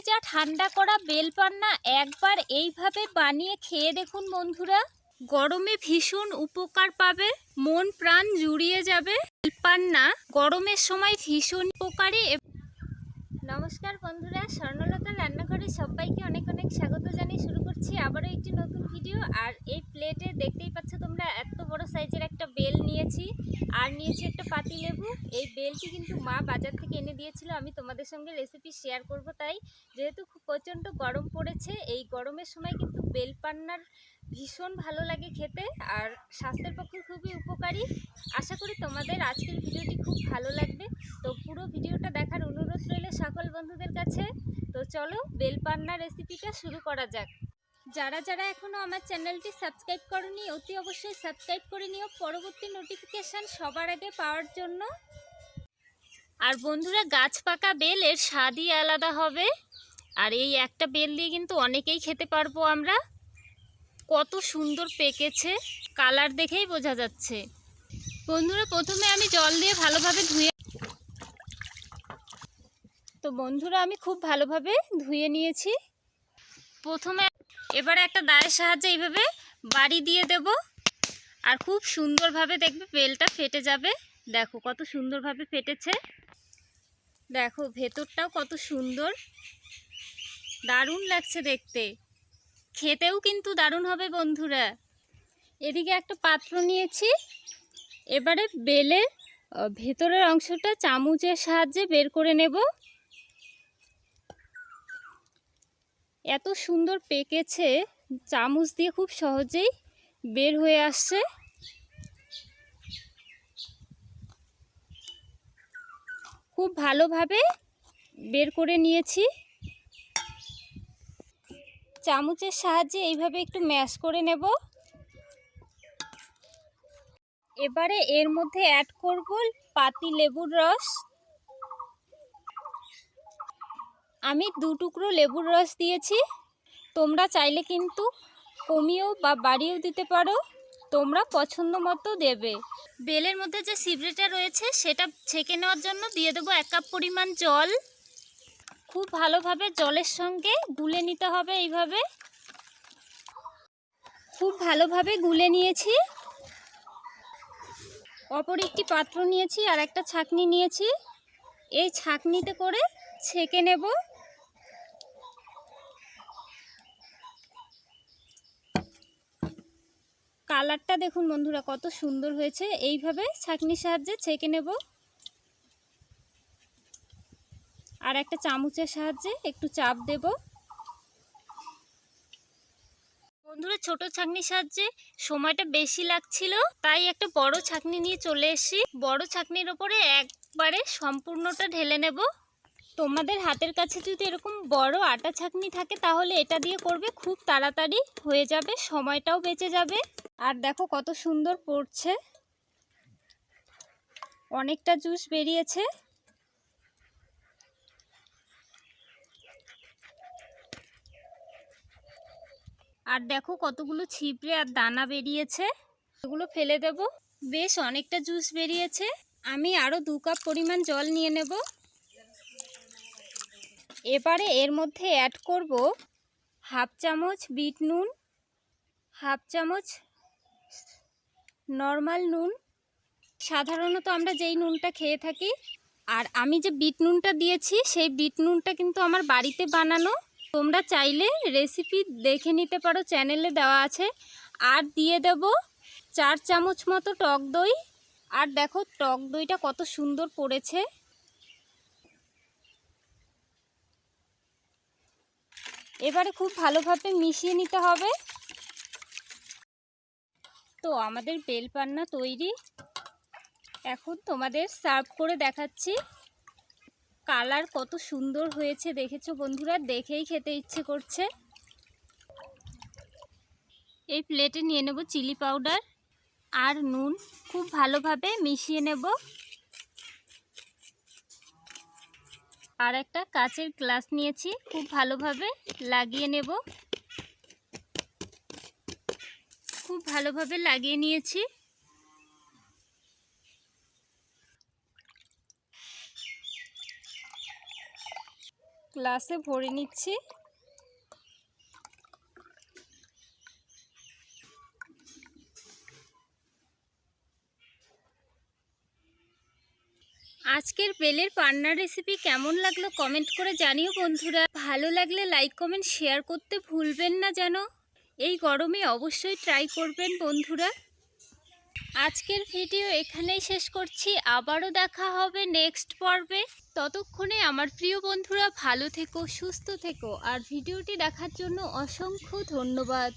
ফ্রিজা ঠান্ডা করা বেলপান্না একবার এইভাবে বানিয়ে খেয়ে দেখুন বন্ধুরা। গরমে ভীষণ উপকার পাবে, মন প্রাণ জুড়িয়ে যাবে। বেলপান্না গরমের সময় ভীষণ উপকারী নমস্কার বন্ধুরা, স্বর্ণলতা রান্নাঘরে সবাইকে অনেক অনেক স্বাগত জানিয়ে শুরু করছি আবারও একটি নতুন ভিডিও আর এই প্লেটে দেখতেই পাচ্ছ তোমরা এত বড় সাইজের একটা বেল নিয়েছি আর নিয়েছি একটা পাতি লেবু। এই বেলটি কিন্তু মা বাজার থেকে এনে দিয়েছিল। আমি তোমাদের সঙ্গে রেসিপি শেয়ার করব তাই। যেহেতু খুব প্রচণ্ড গরম পড়েছে, এই গরমের সময় কিন্তু বেল পান্নার ভীষণ ভালো লাগে খেতে আর স্বাস্থ্যের পক্ষে খুবই উপকারী। আশা করি তোমাদের আজকের ভিডিওটি খুব ভালো লাগবে। তো পুরো ভিডিওটা দেখার অনুরোধ রইল সকল বন্ধুদের কাছে। তো চলো বেল পান্না রেসিপিটা শুরু করা যাক। যারা যারা এখনও আমার চ্যানেলটি সাবস্ক্রাইব করনি, অতি অবশ্যই সাবস্ক্রাইব করে নিও। পরবর্তী নোটিফিকেশান সবার আগে পাওয়ার জন্য। আর বন্ধুরা, গাছ পাকা বেল, এর স্বাদই আলাদা হবে। আর এই একটা বেল দিয়ে কিন্তু অনেকেই খেতে পারব আমরা। কত সুন্দর পেকেছে। কালার দেখেই বোঝা যাচ্ছে। বন্ধুরা, প্রথমে আমি জল দিয়ে ভালোভাবে ধুয়ে তো বন্ধুরা, আমি খুব ভালোভাবে ধুয়ে নিয়েছি। প্রথমে এবারে একটা দায়ের সাহায্যে এইভাবে বাড়ি দিয়ে দেব। আর খুব সুন্দরভাবে দেখবে বেলটা ফেটে যাবে। দেখো কত সুন্দরভাবে ফেটেছে। দেখো ভেতরটাও কত সুন্দর। দারুণ লাগছে দেখতে। খেতেও কিন্তু দারুণ হবে বন্ধুরা। এদিকে একটা পাত্র নিয়েছি। এবারে আহ, ভেতরের অংশটা চামচের সাহায্যে বের করে নেব। এত সুন্দর পেকেছে, চামচ দিয়ে খুব সহজেই বের হয়ে আসছে। খুব ভালোভাবে বের করে নিয়েছি। চামচের সাহায্যে এইভাবে একটু ম্যাশ করে নেব। এবারে এর মধ্যে অ্যাড করব পাতি লেবুর রস। আমি দু টুকরো লেবুর রস দিয়েছি। তোমরা চাইলে কিন্তু কমিয়েও বা বাড়িয়েও দিতে পারো। তোমরা পছন্দ মতো দেবে। বেলের মধ্যে যে সিবড়েটা রয়েছে, সেটা ছেঁকে নেওয়ার জন্য দিয়ে দেবো এক কাপ পরিমাণ জল। খুব ভালোভাবে জলের সঙ্গে গুলে নিতে হবে এইভাবে। খুব ভালোভাবে গুলে নিয়েছি। অপর একটি পাত্র নিয়েছি আর একটা ছাকনি নিয়েছি। এই ছাকনিতে করে ছেঁকে নেব। কালারটা দেখুন বন্ধুরা, কত সুন্দর হয়েছে। এইভাবে ছাকনির সাহায্যে ছেঁকে নেব। আর একটা চামচের সাহায্যে একটু চাপ দেব। বন্ধুরা, ছোট ছাকনির সাহায্যে সময়টা বেশি লাগছিল, তাই একটা বড় ছাকনি নিয়ে চলে এসেছি। বড় ছাকনির ওপরে একবারে সম্পূর্ণটা ঢেলে নেব। তোমাদের হাতের কাছে যদি এরকম বড় আটা ছাকনি থাকে, তাহলে এটা দিয়ে করবে, খুব তাড়াতাড়ি হয়ে যাবে, সময়টাও বেঁচে যাবে। আর দেখো কত সুন্দর পড়ছে। অনেকটা জুস বেরিয়েছে। আর দেখো কতগুলো ছিপড়ে আর দানা বেরিয়েছে। এগুলো ফেলে দেব। বেশ অনেকটা জুস বেরিয়েছে। আমি আরও দু কাপ পরিমাণ জল নিয়ে নেব। এবারে এর মধ্যে অ্যাড করব হাফ চামচ বিট নুন, হাফ চামচ নর্মাল নুন। সাধারণত আমরা যেই নুনটা খেয়ে থাকি, আর আমি যে বিট নুনটা দিয়েছি, সেই বিট নুনটা কিন্তু আমার বাড়িতে বানানো। তোমরা চাইলে রেসিপি দেখে নিতে পারো চ্যানেলে দেওয়া আছে। আর দিয়ে দেব চার চামচ মতো টক দই। আর দেখো, টক দইটা কত সুন্দর পড়েছে। এবারে খুব ভালোভাবে মিশিয়ে নিতে হবে। তো আমাদের বেল পান্না তৈরি। এখন তোমাদের সার্ভ করে দেখাচ্ছি। কালার কত সুন্দর হয়েছে দেখেছ বন্ধুরা? দেখেই খেতে ইচ্ছে করছে। এই প্লেটে নিয়ে নেব চিলি পাউডার আর নুন। খুব ভালোভাবে মিশিয়ে নেব। আর একটা কাচের গ্লাস নিয়েছি, খুব ভালোভাবে লাগিয়ে নেব। খুব ভালোভাবে লাগিয়ে নিয়েছি। গ্লাসে ভরে নিচ্ছি। আজকের বেলের পান্না রেসিপি কেমন লাগল কমেন্ট করে জানিও বন্ধুরা। ভালো লাগলে লাইক কমেন্ট শেয়ার করতে ভুলবেন না যেন। এই গরমে অবশ্যই ট্রাই করবেন বন্ধুরা। আজকের ভিডিও এখানেই শেষ করছি। আবারও দেখা হবে নেক্সট পর্বে। ততক্ষণে আমার প্রিয় বন্ধুরা ভালো থেকো, সুস্থ থেকো। আর ভিডিওটি দেখার জন্য অসংখ্য ধন্যবাদ।